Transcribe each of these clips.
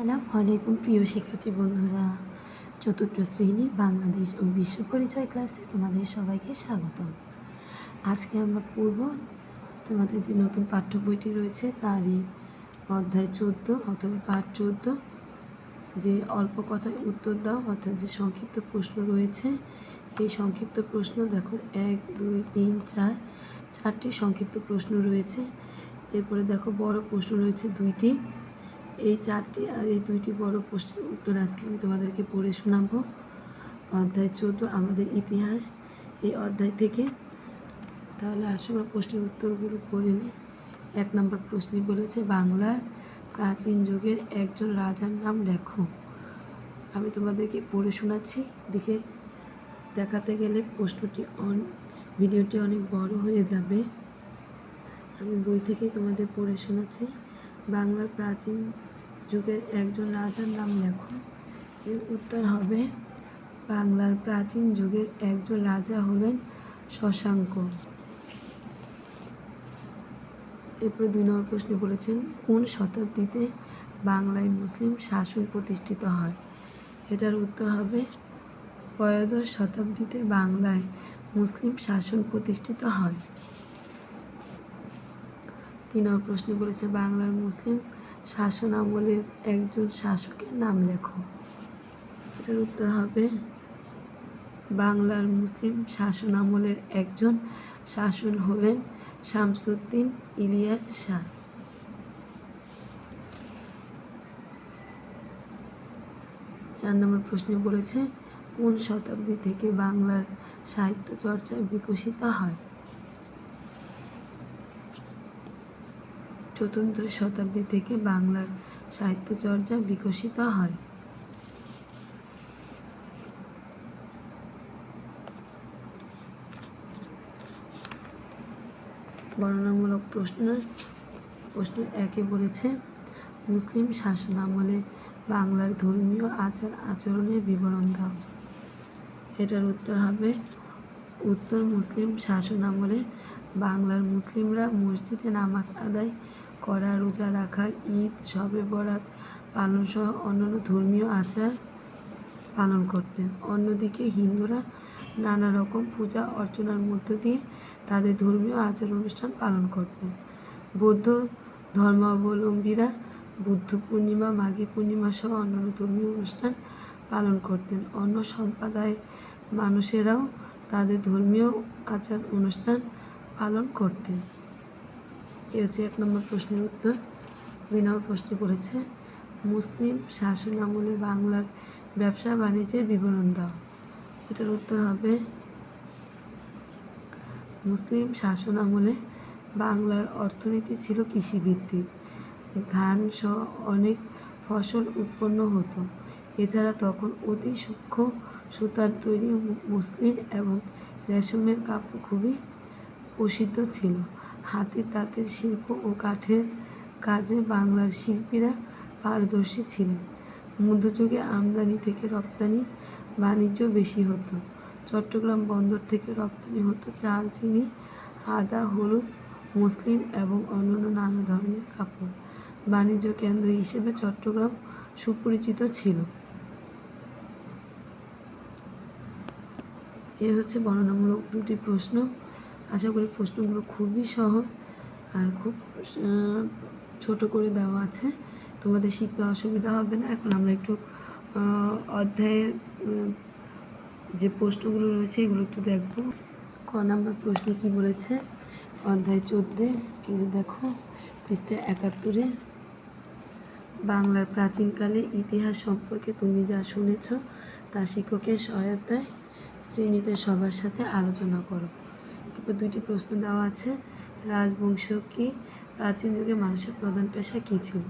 আসসালামু আলাইকুম, প্রিয় শিক্ষার্থী বন্ধুরা। চতুর্থ শ্রেণি বাংলাদেশ ও বিশ্ব পরিচয় ক্লাসে তোমাদের সবাইকে স্বাগতম। আজকে আমরা পূর্ব তোমাদের যে নতুন পাঠ্য বইটি রয়েছে, তারই অধ্যায় চোদ্দ অথবা পাঠ চোদ্দ। যে অল্প কথায় উত্তর দাও, অর্থাৎ যে সংক্ষিপ্ত প্রশ্ন রয়েছে, এই সংক্ষিপ্ত প্রশ্ন দেখো, এক, দুই, তিন, চার, চারটি সংক্ষিপ্ত প্রশ্ন রয়েছে। এরপরে দেখো বড় প্রশ্ন রয়েছে দুইটি। এই চারটি আর এই দুইটি বড় প্রশ্নের উত্তর আজকে আমি তোমাদেরকে পড়ে শোনাবো। অধ্যায় চোদ্দ আমাদের ইতিহাস। এই অধ্যায় থেকে তাহলে আসো প্রশ্নের উত্তরগুলো পড়ে নিই। এক নম্বর প্রশ্নে বলেছে, বাংলার প্রাচীন যুগের একজন রাজার নাম লেখো। আমি তোমাদেরকে পড়ে শোনাচ্ছি। দেখে দেখাতে গেলে প্রশ্নটি অন, ভিডিওটি অনেক বড় হয়ে যাবে। আমি বই থেকেই তোমাদের পড়ে শোনাচ্ছি। বাংলার প্রাচীন যুগের একজন রাজার নাম লেখো। এর উত্তর হবে, বাংলার প্রাচীন যুগের একজন রাজা হলেন শশাঙ্ক। এরপরে দুই নম্বর প্রশ্নে বলেছেন, কোন শতাব্দীতে বাংলায় মুসলিম শাসন প্রতিষ্ঠিত হয়? এটার উত্তর হবে ত্রয়োদশ শতাব্দীতে বাংলায় মুসলিম শাসন প্রতিষ্ঠিত হয়। তিন নম্বর প্রশ্নে বলেছে, বাংলার মুসলিম শাসন আমলের একজন শাসকের নাম লেখো। এটার উত্তর হবে, বাংলার মুসলিম শাসন আমলের একজন শাসন হলেন শামসুদ্দিন ইলিয়াস শাহ। চার নম্বর প্রশ্নে বলেছে, কোন শতাব্দী থেকে বাংলার সাহিত্য চর্চা বিকশিত হয়? চতুর্দশ শতাব্দী থেকে বাংলার সাহিত্য চর্চা বিকশিত হয়। বর্ণনামূলক প্রশ্ন প্রশ্ন একে বলেছে, মুসলিম শাসন আমলে বাংলার ধর্মীয় আচার আচরণের বিবরণ দাও। এটার উত্তর হবে, উত্তর মুসলিম শাসন আমলে বাংলার মুসলিমরা মসজিদে নামাজ আদায় করা, রোজা রাখা, ঈদ, শবে বরাত পালন সহ অন্যান্য ধর্মীয় আচার পালন করতেন। অন্যদিকে হিন্দুরা নানা রকম পূজা অর্চনার মধ্য দিয়ে তাদের ধর্মীয় আচার অনুষ্ঠান পালন করতেন। বৌদ্ধ ধর্মাবলম্বীরা বুদ্ধ পূর্ণিমা, মাঘী পূর্ণিমা সহ অন্যান্য ধর্মীয় অনুষ্ঠান পালন করতেন। অন্য সম্প্রদায়ের মানুষেরাও তাদের ধর্মীয় আচার অনুষ্ঠান পালন করতেন। এ হচ্ছে এক নম্বর প্রশ্নের উত্তর। দুই নম্বর প্রশ্নে পড়েছে, মুসলিম শাসন আমলে বাংলার ব্যবসা বাণিজ্যের বিবরণ দাও। এটার উত্তর হবে, মুসলিম শাসন আমলে বাংলার অর্থনীতি ছিল কৃষিভিত্তিক। ধান সহ অনেক ফসল উৎপন্ন হতো। এছাড়া তখন অতি সূক্ষ্ম সুতার তৈরি মুসলিম এবং রেশমের কাপড় খুবই প্রসিদ্ধ ছিল। হাতির তাঁতের শিল্প ও কাঠের কাজে বাংলার শিল্পীরা পারদর্শী ছিলেন। মধ্যযুগে আমদানি থেকে রপ্তানি বাণিজ্য বেশি হতো। চট্টগ্রাম বন্দর থেকে রপ্তানি হতো চাল, চিনি, আদা, হলুদ, মসলিন এবং অন্যান্য নানা ধরনের কাপড়। বাণিজ্য কেন্দ্র হিসেবে চট্টগ্রাম সুপরিচিত ছিল। এ হচ্ছে বর্ণনামূলক দুটি প্রশ্ন। আশা করি প্রশ্নগুলো খুবই সহজ আর খুব ছোট করে দেওয়া আছে। তোমাদের শিখতে অসুবিধা হবে না। এখন আমরা একটু অধ্যায়ের যে প্রশ্নগুলো রয়েছে এগুলো একটু দেখব। ক নাম্বার প্রশ্নে কি বলেছে? অধ্যায় চোদ্দে, এই যে দেখো, পৃষ্ঠা একাত্তরে। বাংলার প্রাচীনকালে ইতিহাস সম্পর্কে তুমি যা শুনেছ, তা শিক্ষকের সহায়তায় শ্রেণীতে সবার সাথে আলোচনা করো। এরপর দুইটি প্রশ্ন দেওয়া আছে রাজবংশ কি প্রাচীন যুগে মানুষের প্রধান পেশা কী ছিল?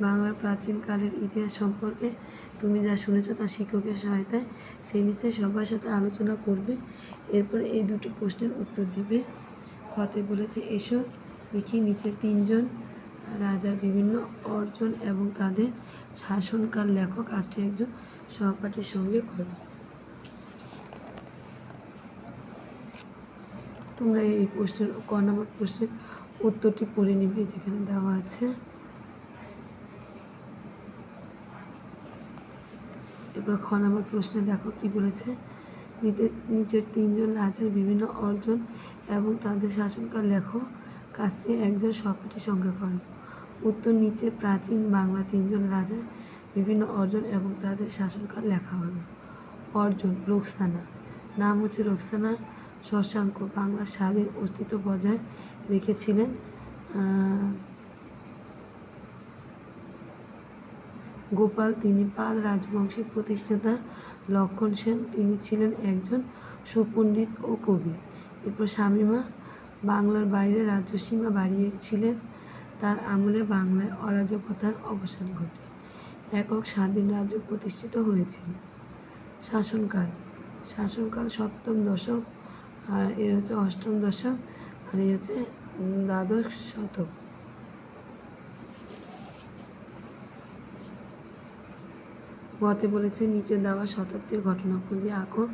বাংলার প্রাচীনকালের ইতিহাস সম্পর্কে তুমি যা শুনেছো তা শিক্ষকের সহায়তায় সেই নিশ্চয়ই সবার সাথে আলোচনা করবে। এরপরে এই দুটি প্রশ্নের উত্তর দিবে। খতে বলেছে, এসো দেখি নিচে তিনজন রাজার বিভিন্ন অর্জন এবং তাদের শাসনকাল লেখক কাজটি একজন সহপাঠীর সঙ্গে করো। তোমরা এই প্রশ্নের ক নম্বর প্রশ্নের উত্তরটি পড়ে নেবে, যেখানে দেওয়া আছে। এবার খ নম্বর প্রশ্নে দেখো কি বলেছে? নিচের তিনজন রাজার বিভিন্ন অর্জন এবং তাদের শাসনকাল লেখো, কাজটি একজন সপাটি সংখ্যা করো। উত্তর, নিচে প্রাচীন বাংলা তিনজন রাজার বিভিন্ন অর্জন এবং তাদের শাসনকাল লেখা হলো। অর্জন, রোকসানা। নাম হচ্ছে রোকসানা। শশাঙ্ক বাংলা স্বাধীন অস্তিত্ব বজায় রেখেছিলেন গোপাল। তিনি পাল রাজবংশের প্রতিষ্ঠাতা লক্ষণ সেন। তিনি ছিলেন একজন সুপণ্ডিত ও কবি। এরপর স্বামীমা বাংলার বাইরে রাজ্যসীমা বাড়িয়েছিলেন। তার আমলে বাংলায় অরাজকতার অবসান ঘটে। একক স্বাধীন রাজ্য প্রতিষ্ঠিত হয়েছিল। শাসনকাল। শাসনকাল সপ্তম দশক আর এর হচ্ছে অষ্টম দশক আর এই হচ্ছে দ্বাদশ শতক। গতে বলেছে, নিচে দেওয়া শতাব্দীর ঘটনাপুঞ্জি আঁকো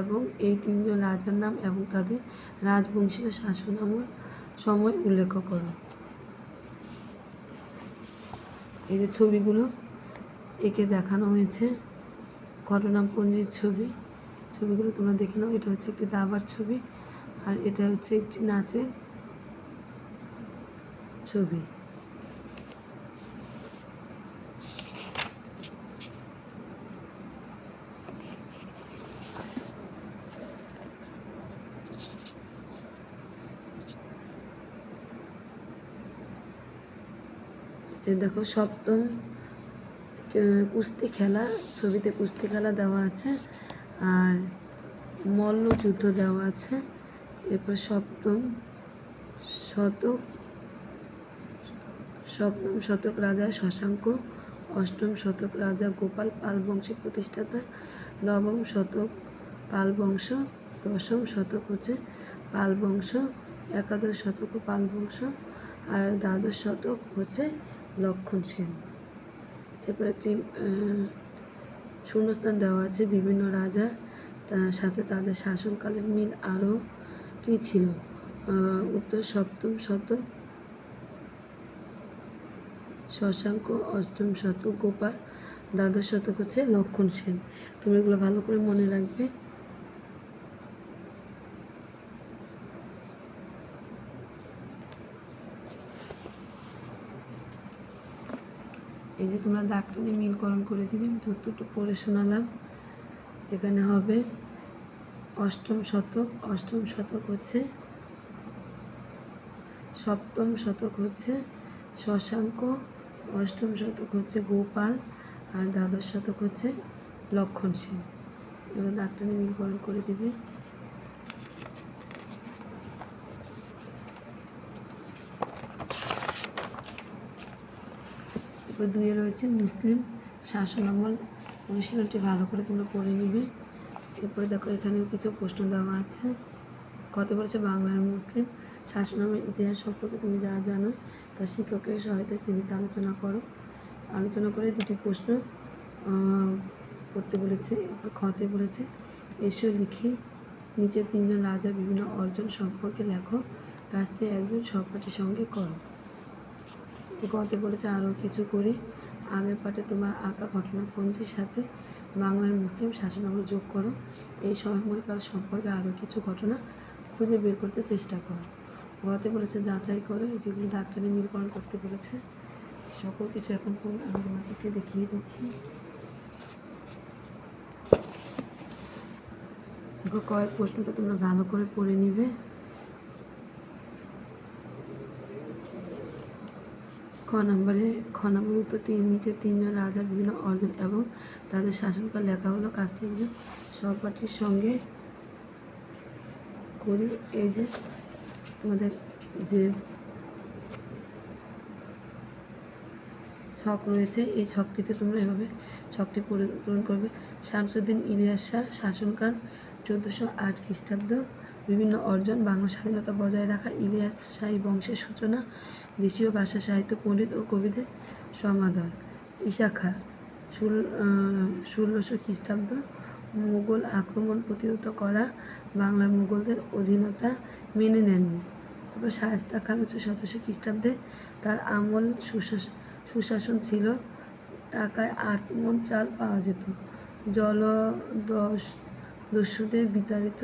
এবং এই তিনজন রাজার নাম এবং তাদের রাজবংশীয় শাসন শাসনামল সময় উল্লেখ করো। এই যে ছবিগুলো একে দেখানো হয়েছে, ঘটনাপুঞ্জির ছবি। ছবিগুলো তোমরা দেখে নাও, এটা হচ্ছে একটি দাবার ছবি আর এটা হচ্ছে একটি নাচের ছবি। দেখো, সপ্তম কুস্তি খেলা, ছবিতে কুস্তি খেলা দেওয়া আছে। আর মল্লযুদ্ধ দেওয়া আছে। এরপর সপ্তম শতক সপ্তম শতক রাজা শশাঙ্ক, অষ্টম শতক রাজা গোপাল পাল বংশের প্রতিষ্ঠাতা, নবম শতক পাল বংশ, দশম শতক হচ্ছে পাল বংশ, একাদশ শতক পাল বংশ, আর দ্বাদশ শতক হচ্ছে লক্ষণ সেন। এরপরে শূন্যস্থান দেওয়া আছে বিভিন্ন রাজা তার সাথে তাদের শাসনকালের মিল আরও কী ছিল? উত্তর সপ্তম শতক শশাঙ্ক অষ্টম শতক গোপাল দ্বাদশ শতক হচ্ছে লক্ষণ সেন। তুমি এগুলো ভালো করে মনে রাখবে। এই যে তোমরা দাগটা নিয়ে মিলকরণ করে দিবে, আমি উত্তরটা পড়ে শোনালাম। এখানে হবে অষ্টম শতক। অষ্টম শতক হচ্ছে সপ্তম শতক হচ্ছে শশাঙ্ক। অষ্টম শতক হচ্ছে গোপাল। আর দ্বাদশ শতক হচ্ছে লক্ষণ সেন। এবার দাগটা নিয়ে মিলকরণ করে দিবে। এরপর দুয়ে রয়েছে মুসলিম শাসনামল অনুশীলনটি ভালো করে তোমরা পড়ে নিবে। এরপরে দেখো, এখানেও কিছু প্রশ্ন দেওয়া আছে। কত বলেছে বাংলার মুসলিম শাসনামলের ইতিহাস সম্পর্কে তুমি যা জানো, তা শিক্ষকের সহায়তায় শ্রেণীতে আলোচনা করো। আলোচনা করে দুটি প্রশ্ন করতে বলেছে। এরপর খতে বলেছে, এসো লিখি, নিচে তিনজন রাজার বিভিন্ন অর্জন সম্পর্কে লেখো, কাজটি একজন সহপাঠীর সঙ্গে করো। গতে বলেছে আরও কিছু করি। আগের পাঠে তোমার আঁকা ঘটনাপঞ্জির সাথে বাংলার মুসলিম শাসনামল যোগ করো। এই সময়কাল সম্পর্কে আরও কিছু ঘটনা খুঁজে বের করতে চেষ্টা করো। গতে বলেছে, যাচাই করো যেগুলো ডাক্তারি মিলকরণ করতে বলেছে, সকল কিছু এখন আমি তোমাদেরকে দেখিয়ে দিচ্ছি। দেখো, কয়েক প্রশ্নটা তোমরা ভালো করে পড়ে নিবে। খ নম্বরে, খ নম্বর উত্তর তিন, নিচে তিনজন রাজার বিভিন্ন অর্জন এবং তাদের শাসনকাল লেখা হলো কাজটি সহপাঠীর সঙ্গে করি এই যে তোমাদের যে ছক রয়েছে, এই ছকটিতে তোমরা এভাবে ছকটি পূরণ পূরণ করবে। শামসুদ্দিন ইলিয়াস শাহ শাসনকাল চোদ্দোশো আট খ্রিস্টাব্দ বিভিন্ন অর্জন বাংলা স্বাধীনতা বজায় রাখা ইলিয়াস শাহী বংশের সূচনা, দেশীয় ভাষা সাহিত্য, পণ্ডিত ও কবিদের সমাদর। ইশাখা, ষোল ষোলোশো খ্রিস্টাব্দ মুঘল আক্রমণ প্রতিহত করা বাংলার মুঘলদের অধীনতা মেনে নেননি। তারপর শায়েস্তা খান হচ্ছে সতেরোশো খ্রিস্টাব্দে তার আমল সুশাস, সুশাসন ছিল টাকায় আট মন চাল পাওয়া যেত জলদস দস্যুদের বিতাড়িত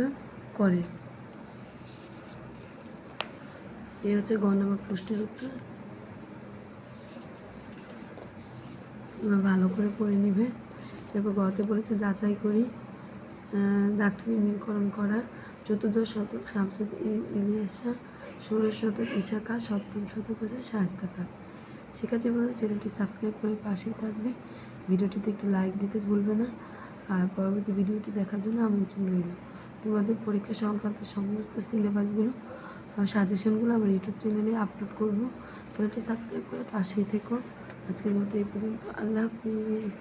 করে। এই হচ্ছে গ নম্বর প্রশ্নের উত্তর। তোমরা ভালো করে পড়ে নিবে। এরপর গতে বলেছে, যাচাই করি ডাক্তারি মিলকরণ করা, চতুর্দশ শতক শামসুদ ইলিয়াসা ষোড়শ শতক ঈশা সপ্তম শতক হচ্ছে শায়স্তা খান শিক্ষার্থী বন্ধু চ্যানেলটি সাবস্ক্রাইব করে পাশেই থাকবে। ভিডিওটিতে একটু লাইক দিতে ভুলবে না। আর পরবর্তী ভিডিওটি দেখার জন্য আমন্ত্রণ রইল। তোমাদের পরীক্ষা সংক্রান্ত সমস্ত সিলেবাসগুলো সাজেশনগুলো আমার ইউটিউব চ্যানেলে আপলোড করব। চ্যানেলটি সাবস্ক্রাইব করে পাশেই থেকো। আজকের মতো এই পর্যন্ত। আল্লাহ হাফিজ।